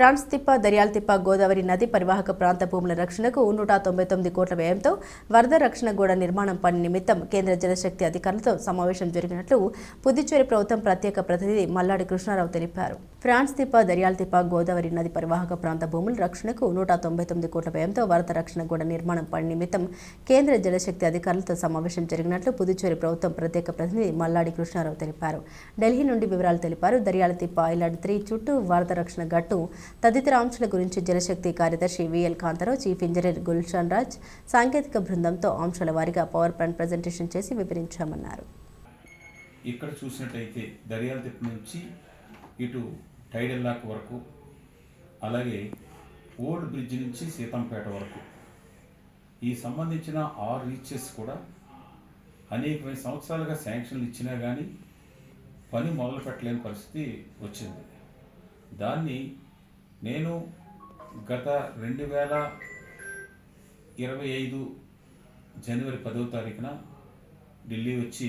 France తిప్ప దర్యాల్ తిప్ప గోదావరి నది పరివాహక ప్రాంత భూముల రక్షణకు నూట తొంభై తొమ్మిది కోట్ల వ్యయంతో వరద రక్షణ గోడ నిర్మాణం పని నిమిత్తం కేంద్ర జలశక్తి అధికారులతో సమావేశం జరిగినట్లు పుదుచ్చేరి ప్రభుత్వం ప్రత్యేక ప్రతినిధి మల్లాడి కృష్ణారావు తెలిపారు. ఫ్రాన్స్ తిప్ప దర్యాల్ తిప్ప గోదావరి నది పరివాహక ప్రాంత భూముల రక్షణకు నూట తొంభై తొమ్మిది కోట్ల వ్యయంతో వరద రక్షణ గోడ నిర్మాణం పని నిమిత్తం కేంద్ర జలశక్తి అధికారులతో సమావేశం జరిగినట్లు పుదుచ్చేరి ప్రభుత్వం ప్రత్యేక ప్రతినిధి మల్లాడి కృష్ణారావు తెలిపారు. ఢిల్లీ నుండి వివరాలు తెలిపారు. దర్యాల తిప్ప ఐలాండ్ త్రీ చుట్టూ వరద రక్షణ గట్టు తదితర అంశాల గురించి జలశక్తి కార్యదర్శి VL Kantarao chief engineer Gulshan Raj సాంకేతిక బృందంతో అంశాల వారీగా పవర్ పాయింట్ ప్రజెంటేషన్ చేసి వివరించామన్నారు. ఇక్కడ చూసినట్టయితే దర్యాల నుంచి ఇటు టైడల్ లాక్ వరకు అలాగే ఓల్డ్ బ్రిడ్జ్ నుంచి సీతంపేట వరకు. ఈ సంబంధించిన ఆరు రీచెస్ కూడా అనేకమైన సంవత్సరాలుగా శాంక్షన్లు ఇచ్చినా కానీ పని మొదలు పెట్టలేని పరిస్థితి వచ్చింది. దాన్ని నేను గత రెండు వేల ఇరవై ఐదు జనవరి పదవ తారీఖున ఢిల్లీ వచ్చి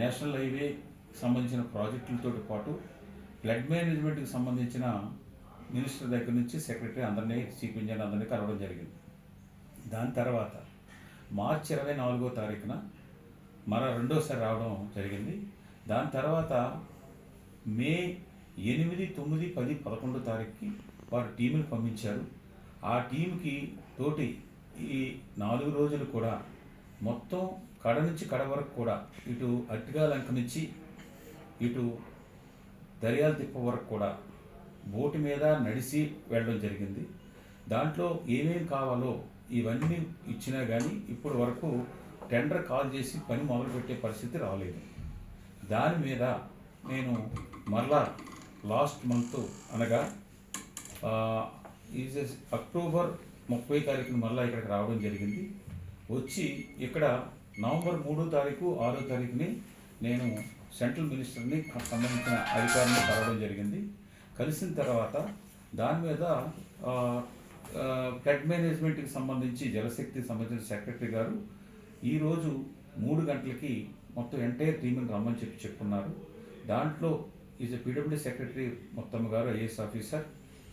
నేషనల్ హైవే సంబంధించిన ప్రాజెక్టులతో పాటు ఫ్లడ్ మేనేజ్మెంట్కి సంబంధించిన మినిస్టర్ దగ్గర నుంచి సెక్రటరీ అందరినీ చీఫ్ ఇంజనీర్ అందరినీ కలవడం జరిగింది. దాని తర్వాత మార్చి ఇరవై నాలుగో తారీఖున మరో రెండోసారి రావడం జరిగింది. దాని తర్వాత మే ఎనిమిది తొమ్మిది పది పదకొండో తారీఖుకి వారు టీముని పంపించారు. ఆ టీంకి తోటి ఈ నాలుగు రోజులు కూడా మొత్తం కడ నుంచి కడ వరకు కూడా ఇటు అట్టిగా లంక నుంచి ఇటు దర్యాల తిప్ప వరకు కూడా బోటు మీద నడిచి వెళ్ళడం జరిగింది. దాంట్లో ఏమేమి కావాలో ఇవన్నీ ఇచ్చినా కానీ ఇప్పటి వరకు టెండర్ కాల్ చేసి పని మొదలుపెట్టే పరిస్థితి రాలేదు. దాని మీద నేను మరలా లాస్ట్ మంత్ అనగా ఈజ్ అక్టోబర్ ముప్పై తారీఖున మరలా ఇక్కడికి రావడం జరిగింది. వచ్చి ఇక్కడ నవంబర్ మూడో తారీఖు ఆరో తారీఖుని నేను సెంట్రల్ మినిస్టర్ని సంబంధించిన అధికారిని కలవడం జరిగింది. కలిసిన తర్వాత దాని మీద ఫ్లడ్ మేనేజ్మెంట్కి సంబంధించి జలశక్తికి సంబంధించిన సెక్రటరీ గారు ఈరోజు మూడు గంటలకి మొత్తం ఎంటైర్ టీంని రమ్మని చెప్పి చెప్పుకున్నారు. దాంట్లో ఈజ్ పీడబ్ల్యూ సెక్రటరీ మొత్తం గారు ఐఏఎస్ ఆఫీసర్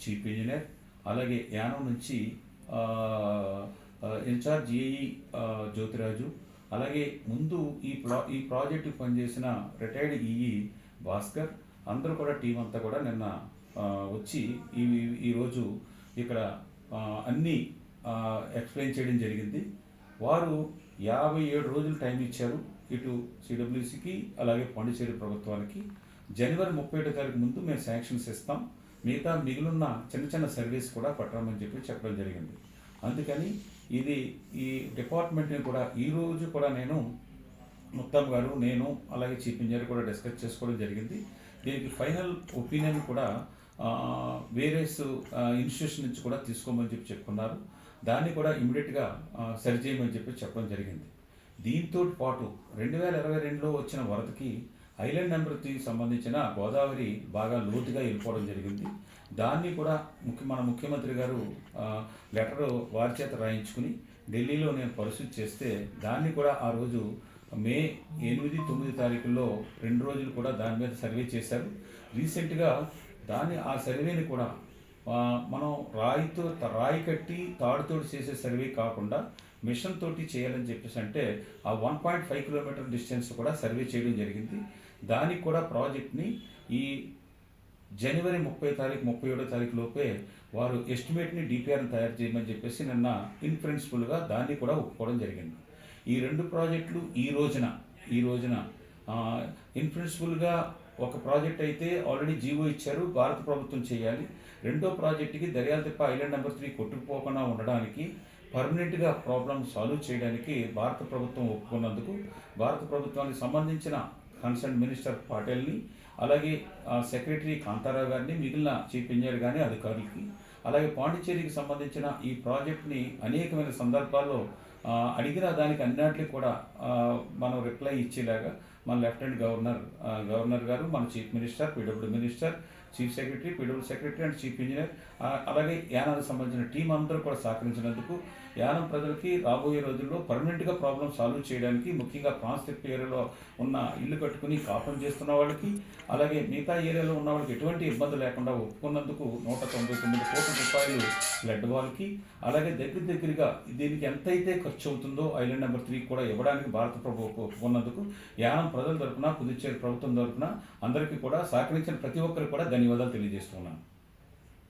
చీఫ్ ఇంజనీర్ అలాగే యానం నుంచి ఇన్ఛార్జ్ ఏఈ జ్యోతిరాజు అలాగే ముందు ఈ ప్రా ఈ ప్రాజెక్టు పనిచేసిన రిటైర్డ్ ఈఈ భాస్కర్ అందరూ కూడా టీం అంతా కూడా నిన్న వచ్చి ఈ ఈరోజు ఇక్కడ అన్నీ ఎక్స్ప్లెయిన్ చేయడం జరిగింది వారు యాభై ఏడు రోజులు టైం ఇచ్చారు ఇటు సిడబ్ల్యూసికి అలాగే పాండిచేరి ప్రభుత్వానికి. జనవరి ముప్పై ఒకటో తారీఖు ముందు మేము శాంక్షన్స్ ఇస్తాం. మిగతా మిగిలిన చిన్న చిన్న సర్వీస్ కూడా పట్టమని చెప్పి చెప్పడం జరిగింది. అందుకని ఇది ఈ డిపార్ట్మెంట్ని కూడా ఈరోజు కూడా నేను ఉత్తమ్ గారు నేను అలాగే చీఫ్ ఇంజనీర్ కూడా డిస్కస్ చేసుకోవడం జరిగింది. దీనికి ఫైనల్ ఒపీనియన్ కూడా వేరేస్ ఇన్స్టిట్యూషన్ నుంచి కూడా తీసుకోమని చెప్పి చెప్పుకున్నారు. దాన్ని కూడా ఇమీడియట్గా సరి చేయమని చెప్పి చెప్పడం జరిగింది. దీంతో పాటు రెండు వేల ఇరవై రెండులో వచ్చిన వరదకి ఐలాండ్ నెంబర్ త్రీ సంబంధించిన గోదావరి బాగా లోతుగా వెళ్ళిపోవడం జరిగింది. దాన్ని కూడా ముఖ్య మన ముఖ్యమంత్రి గారు లెటర్ వారి చేత రాయించుకుని ఢిల్లీలో నేను పరిస్థితి చేస్తే దాన్ని కూడా ఆ రోజు మే ఎనిమిది తొమ్మిది తారీఖుల్లో రెండు రోజులు కూడా దాని మీద సర్వే చేశారు. రీసెంట్గా దాన్ని ఆ సర్వేని కూడా మనం రాయితో రాయి కట్టి తాడుతోటి చేసే సర్వే కాకుండా మిషన్ తోటి చేయాలని చెప్పేసి అంటే ఆ one point five kilometre distance కూడా సర్వే చేయడం జరిగింది. దానికి కూడా ప్రాజెక్ట్ని ఈ జనవరి ముప్పై తారీఖు ముప్పై ఏడో తారీఖు లోపే వారు ఎస్టిమేట్ని డిపిఆర్ని తయారు చేయమని చెప్పేసి నిన్న ఇన్ ప్రిన్సిపల్గా దాన్ని కూడా ఒప్పుకోవడం జరిగింది. ఈ రెండు ప్రాజెక్టులు ఈ రోజున ఈ రోజున ఇన్ ప్రిన్సిపల్గా ఒక ప్రాజెక్ట్ అయితే ఆల్రెడీ జీవో ఇచ్చారు భారత ప్రభుత్వం చేయాలి. రెండో ప్రాజెక్టుకి దర్యాల తిప్ప ఐలాండ్ నెంబర్ త్రీ కొట్టుకుపోకుండా ఉండడానికి పర్మనెంట్గా ప్రాబ్లమ్ సాల్వ్ చేయడానికి భారత ప్రభుత్వం ఒప్పుకున్నందుకు భారత ప్రభుత్వానికి సంబంధించిన కన్సర్న్ మినిస్టర్ పాటేల్ని అలాగే సెక్రటరీ కాంతారావు గారిని మిగిలిన చీఫ్ ఇంజనీర్ కానీ అధికారులకి అలాగే పాండిచ్చేరికి సంబంధించిన ఈ ప్రాజెక్ట్ని అనేకమైన సందర్భాల్లో అడిగిన దానికి అన్నింటికి కూడా మనం రిప్లై ఇచ్చేలాగా మన లెఫ్టినెంట్ గవర్నర్ గవర్నర్ గారు మన chief minister PW minister chief secretary PW secretary and chief engineer అలాగే యానానికి సంబంధించిన టీం అందరూ కూడా సహకరించినందుకు యానం ప్రజలకి రాబోయే రోజుల్లో పర్మనెంట్గా ప్రాబ్లమ్ సాల్వ్ చేయడానికి ముఖ్యంగా ప్రాన్స్టిక్ ఏరియాలో ఉన్న ఇల్లు కట్టుకుని కాపం చేస్తున్న వాళ్ళకి అలాగే మిగతా ఏరియాలో ఉన్న వాళ్ళకి ఎటువంటి ఇబ్బంది లేకుండా ఒప్పుకున్నందుకు నూట తొంభై తొమ్మిది కోట్ల రూపాయలు బ్లడ్ వాల్కి అలాగే దగ్గర దగ్గరగా దీనికి ఎంతైతే ఖర్చు అవుతుందో ఐలాండ్ నెంబర్ త్రీ కూడా ఇవ్వడానికి భారత ప్రభుత్వం ఒప్పుకున్నందుకు యానం ప్రజల తరపున పుదుచ్చేరి ప్రభుత్వం తరపున అందరికీ కూడా సహకరించిన ప్రతి ఒక్కరికి కూడా ధన్యవాదాలు తెలియజేస్తున్నాను.